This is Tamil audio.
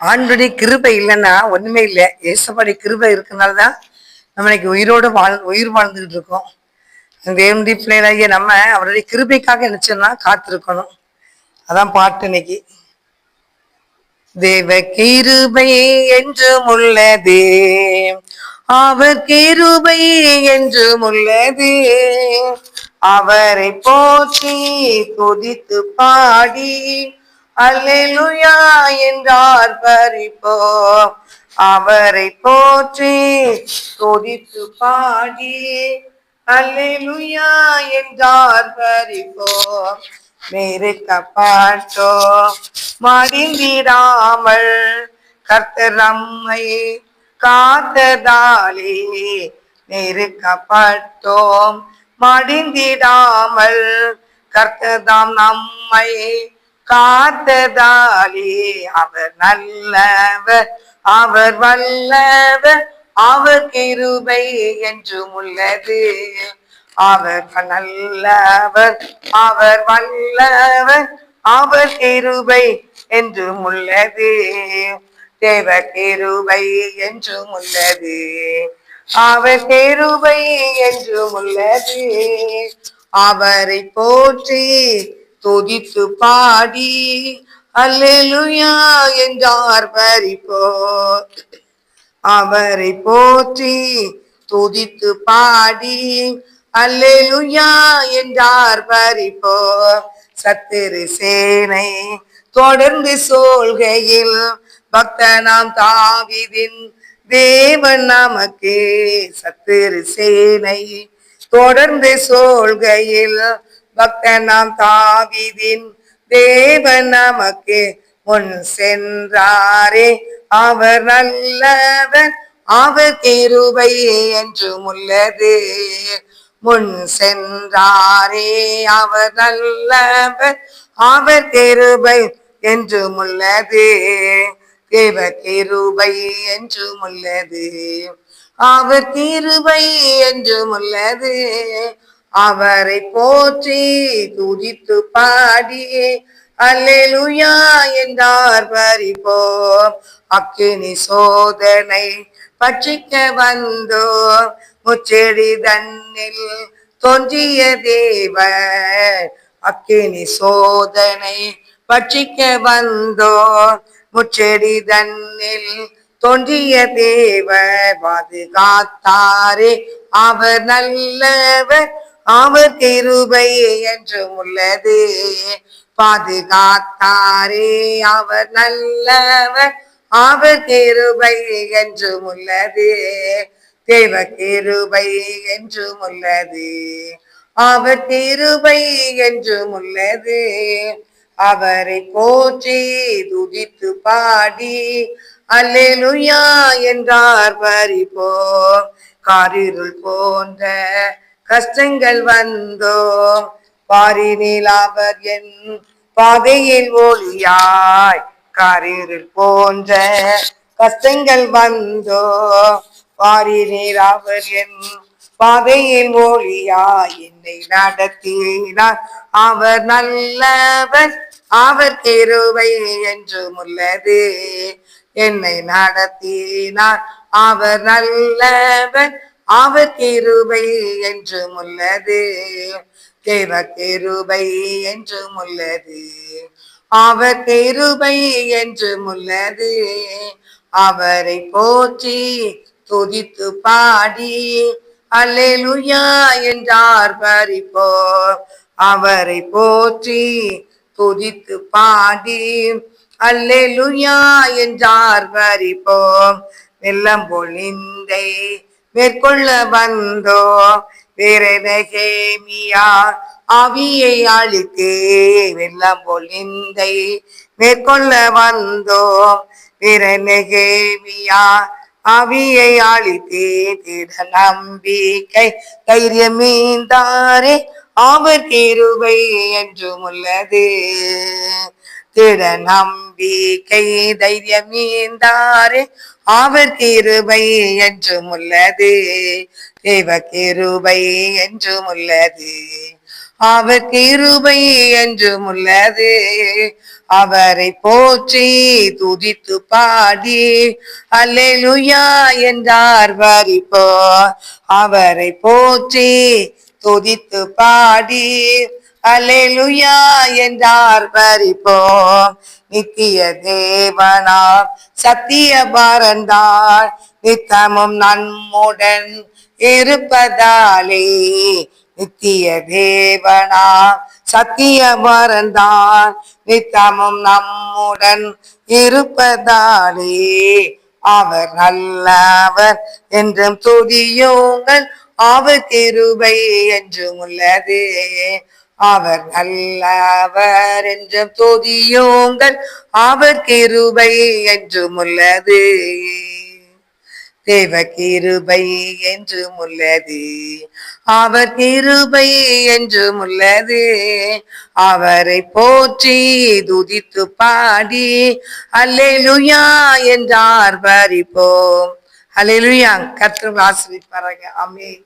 ஆண்டுடைய கிருபை இல்லைன்னா ஒண்ணுமே இல்லை. ஏசப்பாடைய கிருபை இருக்கனால தான் நம்ம இன்னைக்கு உயிரோடு வாழ் உயிர் வாழ்ந்துக்கிட்டு இருக்கோம். தேவனுடைய பிள்ளைகளாகிய நம்ம அவருடைய கிருபைக்காக நினைச்சோம்னா காத்திருக்கணும். அதான் பாட்டு இன்னைக்கு. தேவ கிருபை என்றும் உள்ளது. அவர் கிருபை என்றும் உள்ளது. அவரை போற்றி கொதித்து பாடி அல்லேலூயா என்றார் பறிப்போ அவரை போற்றி கொதித்து பாடி. அல்லேலூயா என்றார் பறிப்போ நெருக்கப்பட்டோ பாட்டோ மடிந்திராமல் கர்த்தரம்மை காத்ததாலே நெருக்கப்பட்டோம் மடிந்திடாமல் கர்த்ததாம் நம்மை காத்ததாலே அவர் நல்லவர் அவர் வல்லவர் அவர் கிருபை என்றும் உள்ளது. அவர் நல்லவர் அவர் வல்லவர் அவர் கிருபை என்றும் உள்ளது. தேவ கிருபை என்றும் உள்ளது. அவர் கிருபை என்றும் உள்ளது. அவரை போற்றி துதித்து பாடி அல்லேலூயா என்றார் பறிப்போ அவரை போற்றி துதித்து பாடி அல்லேலூயா என்றார் பறிப்போ சத்திரு சேனை தொடர்ந்து சோல்கையில் பக்தனாம் தாவிதின் தேவன் நமக்கு. சத்திரு சேனை தொடர்ந்து சோல்கையில் பக்தனாம் தாவிதின் தேவன் நமக்கு முன் சென்றாரே. அவர் நல்லவர் அவர் கிருபை என்றும் உள்ளது. முன் சென்றாரே. அவர் நல்லவர் அவர் கிருபை என்றும் உள்ளது. தேவ கிருபை என்றும் உள்ளது. அவர் கிருபை என்றும் உள்ளது. அவரை போற்றி துதித்து பாடி அல்லேலுயா என்றார் பறிப்போ அக்கினி சோதனை பட்சிக்க வந்தோ. முச்செடி தன்னில் தோன்றிய தேவர். அக்கினி சோதனை பட்சிக்க வந்தோ. முச்செடி தன்னில் தோன்றிய தேவர். பாதுகாத்தாரே அவர் நல்லவர். அவர் கிருபையே என்றும் உள்ளது. பாதுகாத்தாரே அவர் நல்லவர். அவர் கிருபை என்றும் உள்ளது. தேவ கிருபை என்றும் உள்ளது. அவர் கிருபை என்றும் உள்ளது. அவரை போற்றி துதித்து பாடி அல்லேலுயா என்றார் பறிப்போ காரிருள் போன்ற கஷ்டங்கள் வந்தோ பாரினில் அவர் என் பாதையில் ஒளியாய் காரிருள் போன்ற கஷ்டங்கள் வந்தோ பாரினில் அவர் என் பாதையில் ஒளியாய் என்னை நடத்தினார். அவர் நல்லவர் அவர் கிருபை என்றும் உள்ளது என்னை நடத்தினார். அவர் நல்லவர் அவர் கிருபை என்று உள்ளது தேவ கிருபை என்றும் உள்ளது அவர் கிருபை என்று உள்ளது அவரை போற்றி துதித்து பாடி அல்லேலுயா என்றார் பறிப்போ அவரை போற்றி துதித்து பாடி அல்லேலுயா என்றார் பறிப்போம் வெள்ளம் பொழிந்தை மேற்கொள்ள வந்தோ வேறமியா ஆவியை அழித்து வெள்ளம் போல் நிந்தை. மேற்கொள்ள வந்தோ வேறெனகேமியா ஆவியை அழித்தே திட நம்பிக்கை. தைரியமீந்தாரே அவர் தீருவை என்றும் உள்ளது. திட நம்பிக்கை தைரியமீந்தாரே அவர் கிருபை என்றும் உள்ளது. தேவ கிருபை என்றும் உள்ளது. அவர் கிருபை என்றும் உள்ளது. அவரை போற்றி துதித்து பாடி. அல்லேலுயா என்றார் வரிப்போ. அவரை போற்றி துதித்து பாடி. அலேலுயா என்றார் பறிப்போம் நித்திய தேவனார் சத்திய பாரந்தார் நித்தமும் நம்முடன் இருப்பதாலே நித்திய தேவனா சத்திய பரந்தான் நித்தமும் நம்முடன் இருப்பதாலே அவர் நல்லவர் என்றும் துதியுங்கள். அவர் திருவை என்றும் உள்ளது. அவர் நல்லவர் என்றும் துதியுங்கள். அவர் கிருபை என்றும் உள்ளது. தேவ கிருபை என்றும் உள்ளது. அவர் கிருபை என்றும் உள்ளது. அவரை போற்றி துதித்து பாடி அல்லேலுயா என்றார் பறிப்போம் அல்லேலுயா கற்று ஆசிரிப்பாருங்க அமே